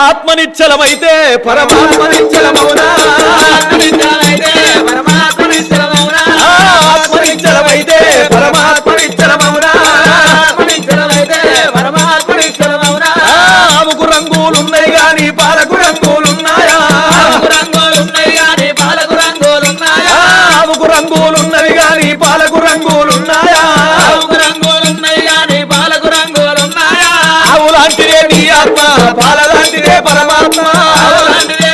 ఆత్మనిచ్చలమైతే పరమాత్మ నిచ్చలమౌనా ఆత్మనిత్యమైతే పరమాత్మ నిత్యమౌనా ఆ, ఆత్మనిచ్చలమైతే పరమాత్మ నిచ్చలమౌనా ఆత్మనిత్యమైతే పరమాత్మ నిత్యమౌనా ఆ, ఆవుకు రంగులున్నాయి గాని పాలకు రంగులున్నాయా? పాలకు ఆవుకు రంగులున్నవి గాని రంగులున్నాయా? నీ ఆత్మ పాల లాంటిదే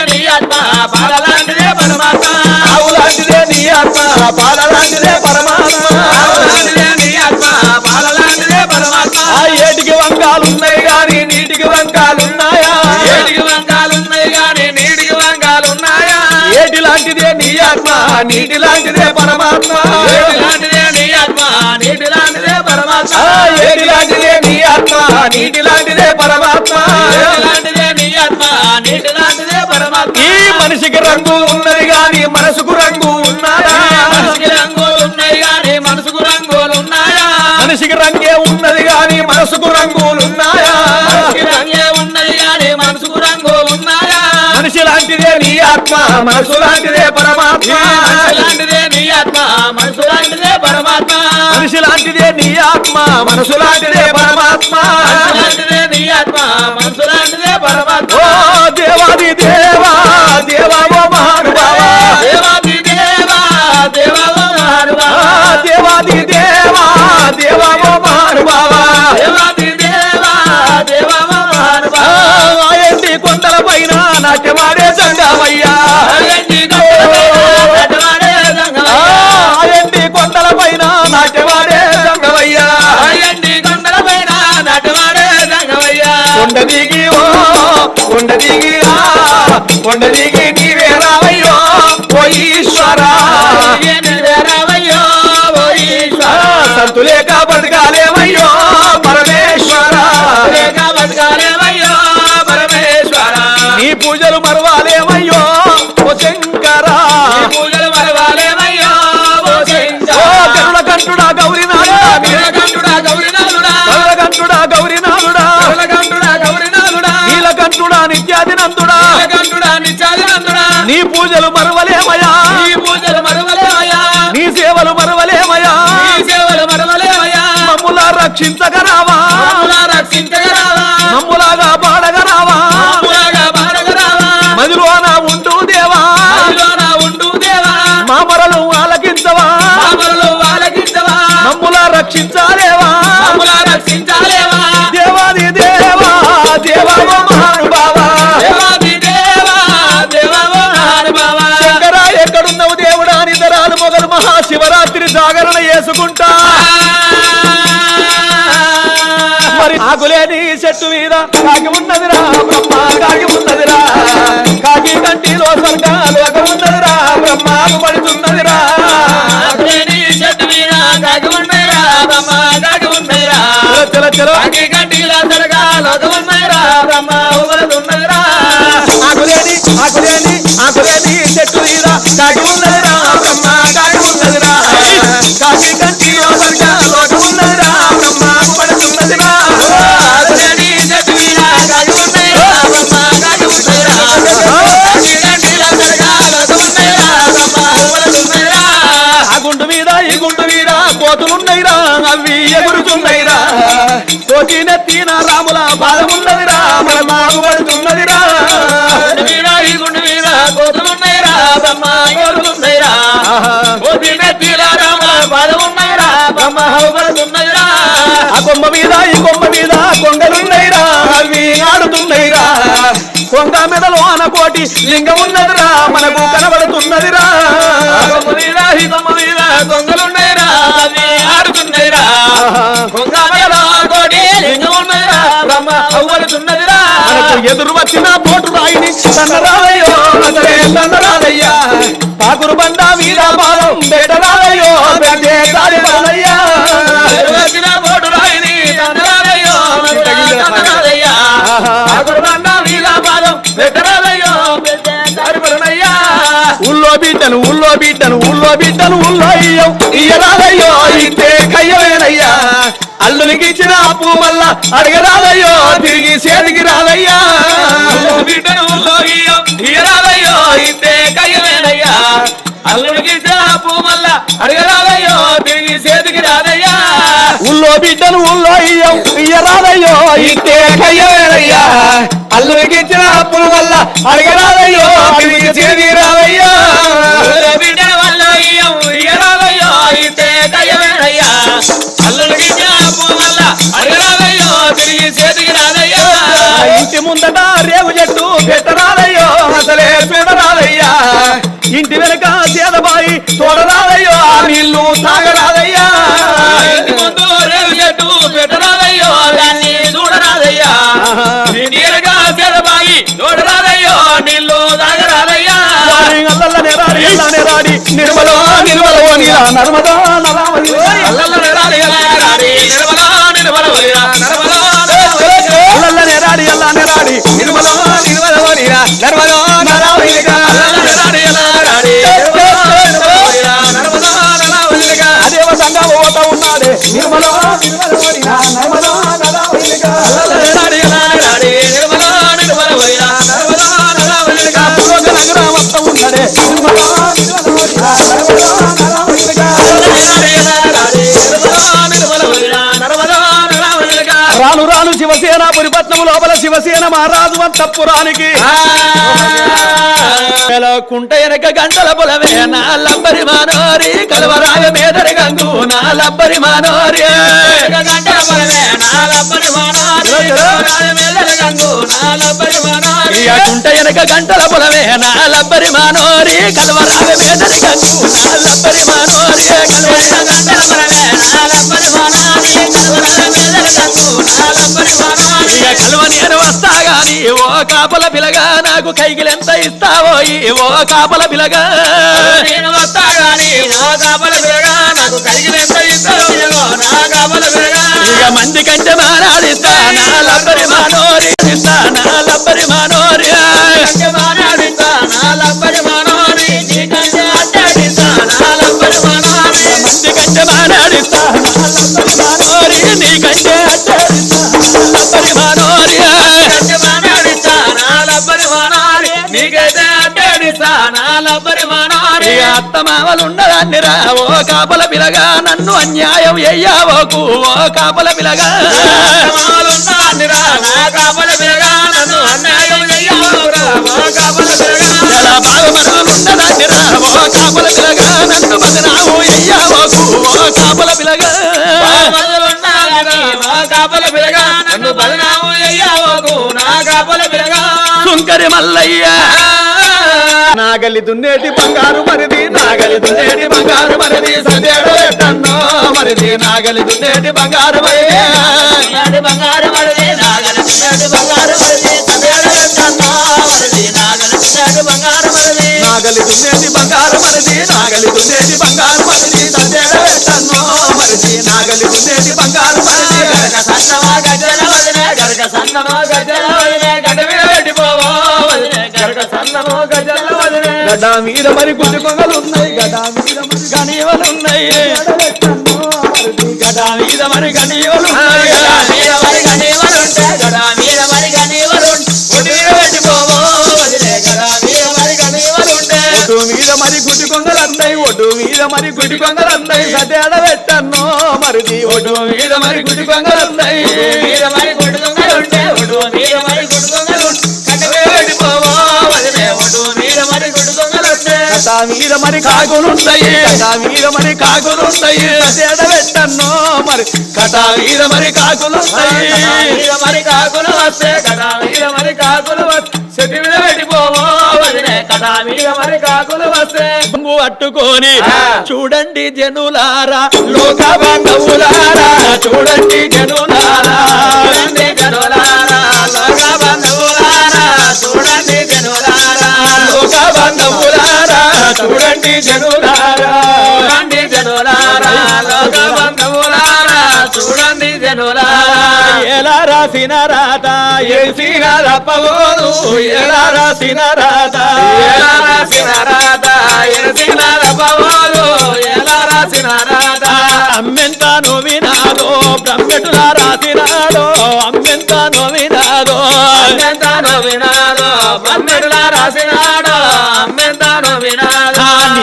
పరమాత్మ. పాలలాంటిదే నీ ఆత్మ పాలలాంటిదే పరమాత్మ. ఆవు లాంటిదే నీ ఆత్మ పాల లాంటిదే పరమాత్మ. ఆ ఏటికి వంకాలున్నాయి గాని నీటికి వంకాలున్నాయా ఏటికి వంకాలున్నాయి గాని నీటికి వంకాలున్నాయా ఏటి లాంటిదే నీ ఆత్మ నీటి లాంటిదే పరమాత్మ. ఏటి లాంటిదే నీ ఆత్మ నీటి లాంటిదే పరమాత్మ. ఏటి లాంటిదే నీ ఆత్మ నీటి లాంటిదే పరమాత్మ. మనిషికి రంగు ఉన్నది గాని మనసుకు రంగు ఉన్నాయా మనిషికి రంగులు ఉన్నాయి గాని మనసుకు రంగులు ఉన్నాయా? మనిషికి రంగే ఉన్నది గాని మనసుకు రంగులున్నాయా మనిషికి రంగే ఉన్నది గాని మనసుకు రంగులు ఉన్నాయా? మనిషి లాంటిదే నీ ఆత్మ మనసు లాంటిదే పరమాత్మ. లాంటిదే నీ ఆత్మ మనసు లాంటిదే పరమాత్మ. మనిషి లాంటిదే నీ ఆత్మ మనసు లాంటిదే పరమాత్మ. లాంటిదే నీ ఆత్మ మనసు లాంటిదే పరమాత్మ. నాట్యమాడే సంగమయ్యా అయ్యండి కొండల పైన నాట్యమాడే సంగమయ్యా అయ్యండి కొండల పైన నటవాడే సంగమయ్యా. కొండ దిగి ఓ కొండ దిగి నీవే ఓ ఈశ్వరా నీవేరావయ్యో ఓ ఈశ్వరా. సంతులేక బతకాలేమయ్యో పరమేశ్వరా లేక బతకాలేమయ్యో పరమేశ్వరా. నీ పూజలు మరవాలేమయ్యో ఓ శంకరా పూజలు మరవాలేమయ్యో ఓ ఓ శంకరా. గరుడ కంఠుడా గౌరీనాథుడా కంటుడా గౌరీనాథుడా. కరుణ కంటుడా గౌరీనాథుడా నీలకంఠుడా, గౌరీనాథుడా. నీలకంఠుడా నిత్యాదినందుడా నీలకంఠుడా, నిత్యాదినందుడా. నీ పూజలు మరవలేమయా నీ పూజలు మరవలేవయ్యా. నీ సేవలు మరవలేమయా నీ సేవలు మరవలేవయ్యా. మమ్ములా రక్షించగరావా మమ్ములా రక్షించగరావా. మమ్ములాగా పాడగరావా మమ్ములాగా పాడగరావా. మదిలోన ఉంటూ దేవా మదిలోన ఉండు దేవా. మా మొరలు ఆలకించవా పాపలు ఆలకించవా. మమ్ములా రక్షించాలేవా మహాశివరాత్రి జాగరణ చేసుకుంటా. మరి ఆకులేని చెట్టు మీద కాకి ఉన్నదిరా బ్రహ్మ కాకి ఉన్నదిరా. కాకి కంటిలో స్వర్గ లోకం ఉన్నదిరా బ్రహ్మాకు పడుతున్నదిరా చెట్టు మీద కాకి ఉన్నదిరా, బ్రహ్మ కాకి ఉన్నదిరా. చల చల కాకి కంటిలో సరగా లోకం ఉన్నదిరా, బ్రహ్మ కొమ్మ మీద ఈ కొమ్మ మీద కొంగలున్నైరా అవి ఆడుతున్నాయిరా. కొంగ మెడలో అనకోటి లింగం ఉన్నదిరా మనకు కనబడుతున్నదిరా. కొమ్మ మీద ఈ కొమ్మ మీద దొంగలున్నాయిరా, అవి ఆడుతున్నాయిరా. కొంగ మెడలో కోటి లింగం ఉన్నదిరా, బ్రహ్మ ఎదురు వచ్చిన పోటు రాయిని తన్నరాలయ్యో అసలే తన్నరాలయ్యా ఠాకురు బండ మీద పాదం బెడరాలయ్యో బెడ్డే దారిరాలయ్యా బిడ్డను ఊళ్ళో బిడ్డను ఊళ్ళో బిడ్డను ఊళ్ళో అయ్యో. ఇయ్యరాదయ్యో అయితే కయ్యలేనయ్యా అల్లునికి ఇచ్చిన అప్పు వల్ల అడగరాదయ్యో తిరిగి సేదికి రాదయ్యా. బిడ్డను ఊళ్ళో ఇయ్యరాదయ్యో ఇంతే కయ్యలేనయ్యా అల్లునికి ఇచ్చిన అప్పు వల్ల అడగరాదయ్యో తిరిగి సేదికి రాదయ్యా. ఊళ్ళో బిడ్డను ఊళ్ళో అయ్యో ఇయ్యరాదయ్యో ఇంతే కయ్యలేనయ్యా అల్లునికి ఇచ్చిన అప్పుల వల్ల అడగరాదయ్యో తిరిగి రాదయ్యా. తిరిగి చేతికి రాదయ్యా. ఇంటి ముందట రేవు చెట్టు పెట్టరాదయ్యో అసలే చూడరాదయ్యా ఇంటి వెనక సేదబాయి చూడరాదయ్యో ఆ నీళ్ళు తాగరాదయ్యా. ఇంటి ముందు రేవు చెట్టు పెట్టరాదయ్యో దాన్ని చూడరాదయ్యా. నీరుగా చెడబాయి చూడరాదయ్యో నీళ్ళు తాగరాదయ్యా. నిర్మలో నిర్మలో నీరా నర్మదా నరావళి అల్లల్ల Oh, పురిపట్నం లోపల శివసేన మహారాజు అంతఃపురానికి కుంట వెనక గంటల పొలవే నా లంబరి మానోరి. కలవరాయ మేదరి గంగు నా లంబరి మానోరి కుంట వెనక గంటల పొలవే నా లంబరి మానోరి. కలవరాయ మేదరి గంగు నా లంబరి మానోరి. ఇక కలువ నేను వస్తా గాని ఓ కాపల పిలగా నాకు కైకిలెంత ఇస్తావో ఈ ఓ కాపల పిలగా? ఇక మంది కంటే మానాడిస్తా నా లబ్బరి మానోరి ఇస్తా నా లబ్బరి మానోరి. మంది కంటే మానాడిస్తా నా లబ్బరి మానోరి. నీ మానోరి నీకైతే అడ్డాడిస్తా నా లబ్బరి మానారి ఇక అత్త మామలు ఉన్నదాన్ని రా ఓ కాపల పిలగా నన్ను అన్యాయం ఎయ్యావోకు ఓ కాపల పిలగా. ఎలా బాగుమరులున్నదాన్ని రా ఓ కాపల పిలగా నన్ను బదనాము ఎయ్యావోకు ఓ కాపల పిలగా. సుంకరి మల్లయ్య. నాగలి దున్నేటి బంగారు మరిది నాగలి దున్నేటి బంగారు మరిది సందేడు ఎట్టన్నో మరిది నాగలి దున్నేటి బంగారు మరిది. నాగలి దున్నేటి బంగారు మరిది నాగలి దున్నేటి బంగారు మరిది. సందేడు ఎట్టన్నో మరిది నాగలి దున్నేటి బంగారు మరిది. గడ్డ మీద మరి గుడ్డి కొంగలు ఉన్నాయి గడ్డ మీద మరి గనీవలు ఉన్నాయి గడ్డ మీద మరి గనీవలు ఉన్నాయి ఒడ్డు మీద మరి గుడ్డి కొంగలు అన్నాయి ఒడ్డు మీద మరి గుడ్డి కొంగలు అన్నాయి సదేడ పెట్టన్నో మరిది ఒడ్డు మీద మరి గుడ్డి కొంగలు కథ మీద మరి కాకులుంటాయి కథ మీద మరి కాకులుంటాయి సదేడ పెట్టన్నో మరి కథ మీద మరి కాకులుంటాయి మరి కాకులు వస్తే కదా మీద మరి కాకులు వస్తే చెట్టు మీద పెట్టిపోవో కదా మీద మరి కాకులు వస్తే. ఆ. చూడండి జనులారా లోక బంధువులారా. చూడండి జనులారా. చూడండి జనులారా లోక బంధువులారా. చూడండి చూడండి జనులారా. చూడండి జనులారా చూడండి జనులారా. ఎలా రాసిన రాత ఏసిన రప్పబోదు ఎలా రాసిన రాత. ఎలా రాసిన రాత ఎరసిన రపవాలు ఎలా రాసిన రాత. అమ్మెంతాను వినాదో బ్రహ్మెటులా రాసినాడో అమ్మెంతాను వినాదో అమ్మెంతాను వినాదో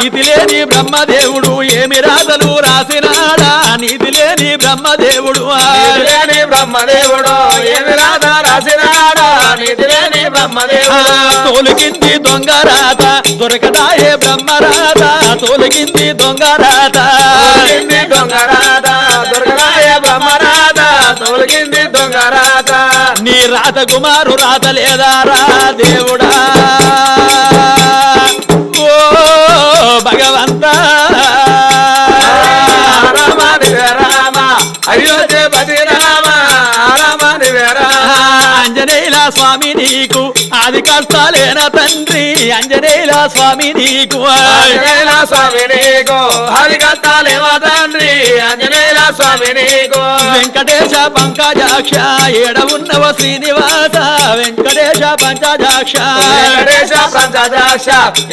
నీతి లేని బ్రహ్మదేవుడు ఏమి రాతలు రాసినాడా? నీతి లేని బ్రహ్మదేవుడు నీతిలేని బ్రహ్మదేవుడు ఏమి రాత రాసినాడా? నీతిలేని బ్రహ్మదేవుడు. తోలిగింది దొంగ రాత దొరకదాయే బ్రహ్మరాత తోలిగింది దొంగ రాత. తొలగింది దొంగరాత దుర్గరాయ బ్రహ్మరాత తొలగింది దొంగరాత నీ రాత కుమారు రాత లేదా రా దేవుడా? అంజనేయుల స్వామి నీకు ఆది కష్టాలేన తండ్రి. అంజనేయుల స్వామి నీకు ఆంజనేయుల స్వామి నీకు హరి కష్టాలేమ తండ్రి. ఆంజనేయుల స్వామి నీకు. వెంకటేశ పంకజాక్ష ఏడవున్నవ శ్రీనివాస? వెంకటేశ పంకజాక్ష. వెంకటేశ పంచదాక్ష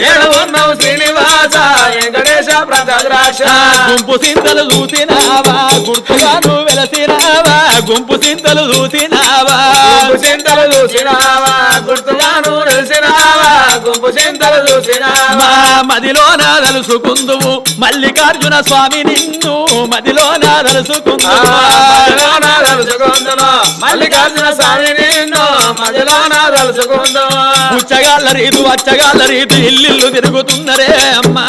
ఏడు ఉన్నావు శ్రీనివాస? వెంకటేశ పంచద్రాక్ష గుంపు సింతలు చూసినావా గుర్తుగాను వెలసినావా? గుంపు సింతలు చూసినావా గుంపు చింతలు చూసినావా? గుర్తుగాను తెలిసినావా గుంపు చింతలు చూసినావా? మా మదిలోన తలుసుకుందువు మల్లికార్జున స్వామి నిన్ను మదిలోన తలుసుకుందువు మదిలోన మల్లికార్జున స్వామి నిన్ను మదిలోన తలుచుకుందును ఉచ్చగాళ్ళ రీతు అచ్చగాళ్ళ రీతు ఇల్లిల్లు తిరుగుతున్నరే అమ్మా.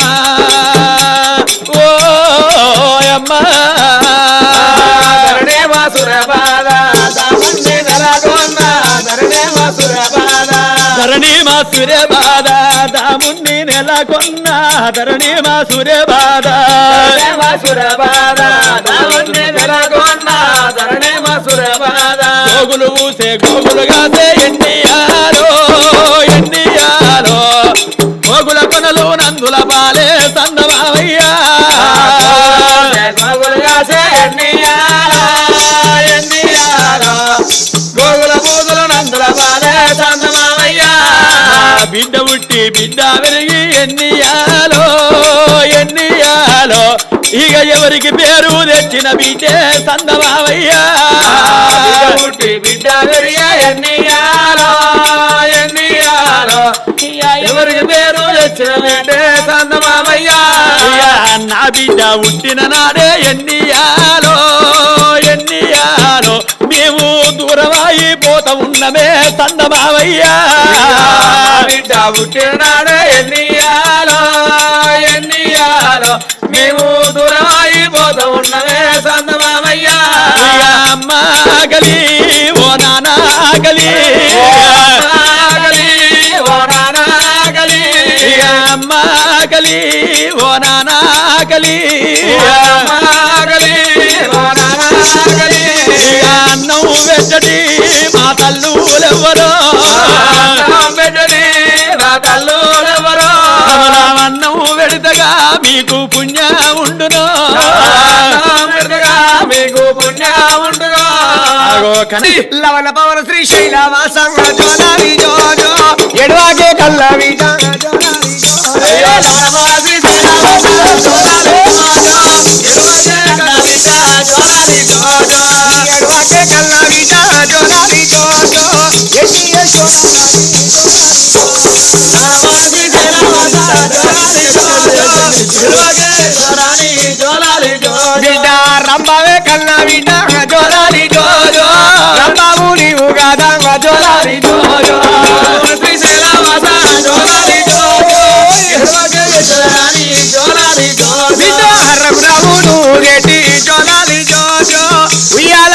ధరణి మా సూర్య బాధ దాముణ్ణి నెలకొన్న ధరణి మా సూర్య బాధ గోగులు ఊసే గోగులుగాసే ఎన్నియాలో ఎన్నియాలో. గోగుల కొనలు నందుల బాలే సందమావయ్యా పుట్టి బిడ్డ వెరిగి ఎన్నియాలో ఎన్నియాలో? ఇక ఎవరికి పేరు తెచ్చిన బిడ్డే సందమావయ్యా? పుట్టి బిడ్డ పెరిగా ఎన్నియాలో ఎన్నియాలో? ఎవరికి పేరు తెచ్చిన వెంటే చందమావయ్యా ఇక నా బిడ్డ పుట్టిన నాడే ఎన్నియాలో? దూరమైపోతా ఉన్నమే సందమావయ్యా బిడ్డ పుట్టినాడే ఎన్నియాలో ఎన్నియాలో మేము దూరం అయిపోతూ ఉన్నవే చందమావయ్యా అమ్మాగలి ఓ నానాగలి నాగలి, ఓ నానాగలి, అమ్మాగలి ఓ నానాగలి నాగలి, వెచ్చటి మా తల్లులెవ్వరో అన్నం పెట్టని నా తల్లులెవరో? అన్నం వెడితగా మీకు పుణ్య ఉండును మీకు పుణ్యం ఉండుగా. లవణ పవన శ్రీ శైలవాసంగ జోలారి జోజో ఎడవాగే కల్లవి అయ్యో నవమాసి శ్రీరామ జోలాలి జోజో. ఎడవకే కవిత జోలాలి జోజో. ఎడవాగే కల్లవి జోలారి జోజో ఉయ్యాల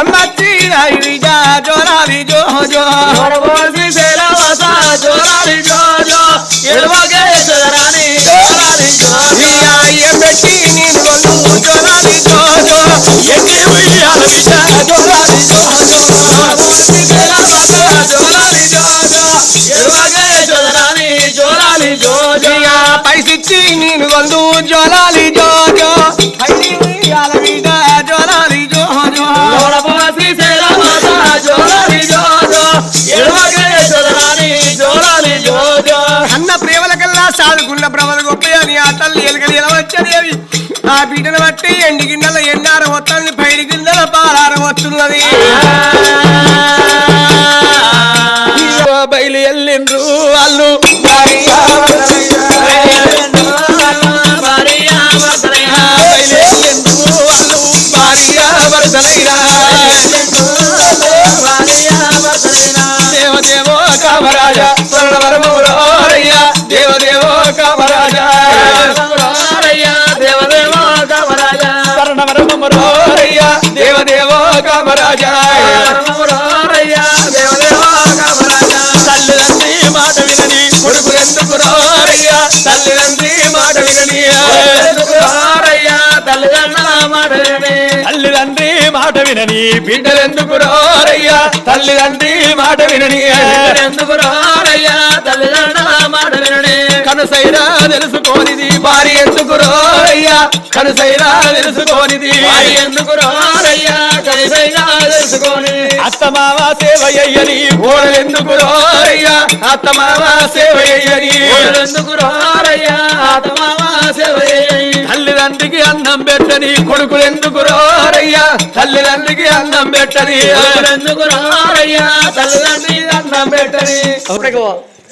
రాయి బిడ్డ జోలాలి జో జో వరబోసి శైలవాస జోరాలి జోజో ఎడవగే చదరాని జోరాలి జోజో ఉయ్యాల పెట్టి నేను వందు జోలాలి జో జో. ఎన్ని ఉయ్యాల బిడ్డ జోరాలి జోజో వరబోసి శైలవాస జోరాలి జోజో ఎడవగే చదరాని జోరాలి జోజో ఉయ్యా పైసిచ్చి నేను వందు జోలాలి జో జో అవి ఆ బిడ్డను బట్టి ఎండి గిన్నెల ఎండార వస్తుంది పైడి గిన్నెల పాలార వస్తున్నది. బయలు ఎల్లిండ్రు వాళ్ళు. దేవదేవో కామరాజ స్వర్ణవరమౌరయ్య మాట వినని తల్లిదండ్రి మాట వినని బిడ్డలెందుకు రారయ్య? తల్లిదండ్రి మాట వినని కనుసైరా తెలుసుకోనిది భార్య ఎందుకు రారయ్య? కనుసైరా తెలుసుకోనిది. అత్తమావ సేవయ్యని ఓడలెందుకు రారయ్య? అత్తమావ సేవయ్యని తల్లిదండ్రికి అన్నం పెట్టని కొడుకులు ఎందుకు రారయ్యా? తల్లిదండ్రికి అన్నం పెట్టని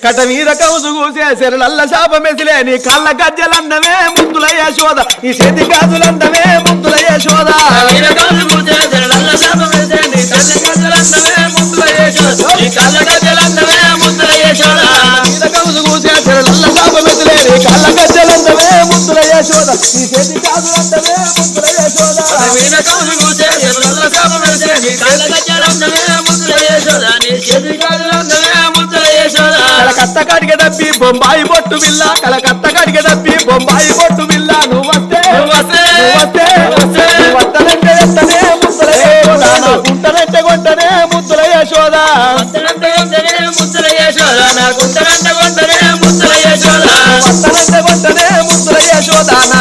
కట మీద కౌసు కూసే సెరలల్ల శాప మెసిలే నీ కళ్ళ గజ్జలన్నమే ముద్దుల యశోద. ఈ చేతి గాజులన్నమే ముద్దుల యశోద. మీద కౌసు కూసే సెరలల్ల శాప కలకత్త కడిగ డబ్బి బొంబాయి బొట్టు బిల్ల కలకత్త కడిగ డబ్బి బొంబాయి బొట్టు బిల్ల నువ్వు వస్తే నువ్వు వస్తే, నువ్వు వస్తే యశోద నా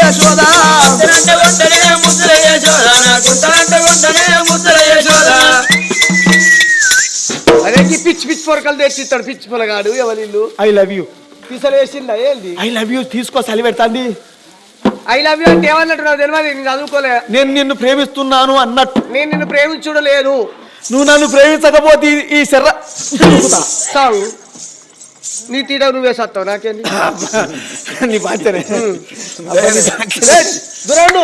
యశోద పిచ్చి పిచ్చి పొరకలు తెచ్చి ఇస్తాడు పిచ్చి పొలగాడు ఎవరిల్లు? I love you. తీసలేసిందా ఏంది? ఐ లవ్ యూ తీసుకో సలి పెడతాంది. ఐ లవ్ యూ అంటే ఏమన్నట్టు నాకు తెలియదు నేను చదువుకోలే నేను నిన్ను ప్రేమిస్తున్నాను అన్నట్టు. నేను నిన్ను ప్రేమించుడు లేదు నువ్వు నన్ను ప్రేమించకపోతే ఈ- ఈ శర్ర. సావు. నీ తీట నువ్వే సత్తావు నాకేంది? నీ బాధ్యనే దూరండు